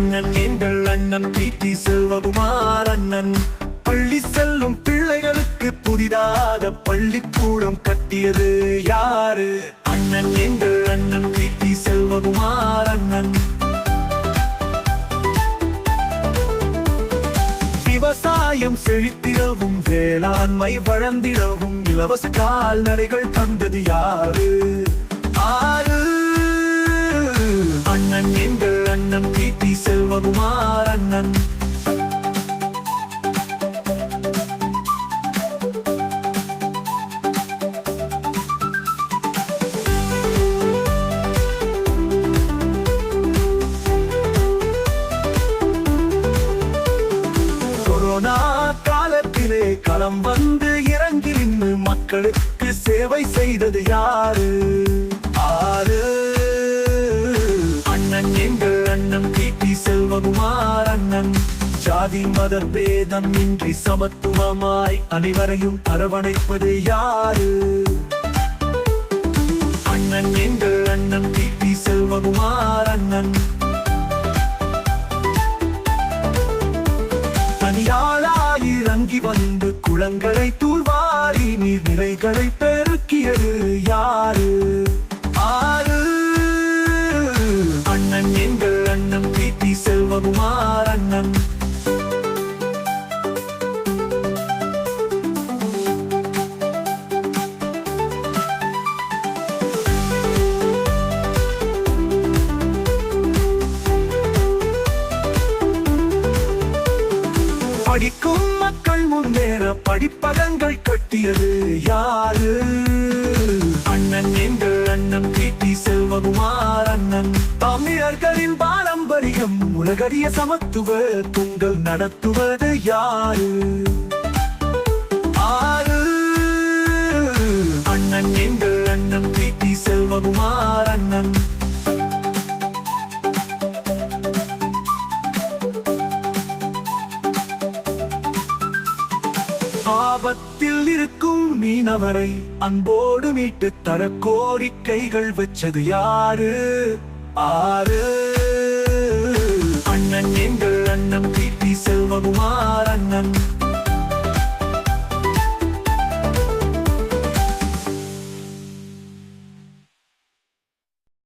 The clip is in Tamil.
அண்ணன் எங்கள் அண்ணன் பிடி செல்வகுமார் அண்ணன். பள்ளி செல்லும் பிள்ளைகளுக்கு புதிதாக பள்ளிக்கூடம் கட்டியது யாரு? அண்ணன் எங்கள் அண்ணன் பிடி செல்வகுமார் அண்ணன். விவசாயம் செழித்திடவும் வேளாண்மை வளர்ந்திடவும் இலவச கால்நடைகள் தந்தது யாரு? அண்ணன் கீர்த்தி செல்வகுமார் அண்ணன். கொரோனா காலத்திலே களம் வந்து இறங்கி நின்று மக்களுக்கு சேவை செய்தது யாரு? ஜாதி மத பேதம் இன்றி சமத்துவமாய் அனைவரையும் அரவணைப்பது யாரு? அண்ணன் எங்கள் அண்ணன் பிடி செல்வகுமார் அண்ணன் தனியாளாய் இறங்கி வந்து குளங்களை தூர்வாரி நீர்நிலைகளை பெருக்கியது யாரு? படிக்கும் மக்கள் முன்னேற படிப்பகங்கள் கட்டியது யாரு? அண்ணன் எங்கள் அண்ணன் கீட்டி செல்வகுமார் அண்ணன். தமிழர்களின் பாரம்பரியம் உலகறிய சமத்துவ துங்கள் நடத்துவது யாரு? ஆறு. அண்ணன் எங்கள் அண்ணன் கீட்டி செல்வகுமார் ஆபத்தில் இருக்கும் மீனவரை அன்போடு மீட்டு தர கோரிக்கைகள் வச்சது யாரு? ஆறு. அண்ணன் எங்கள்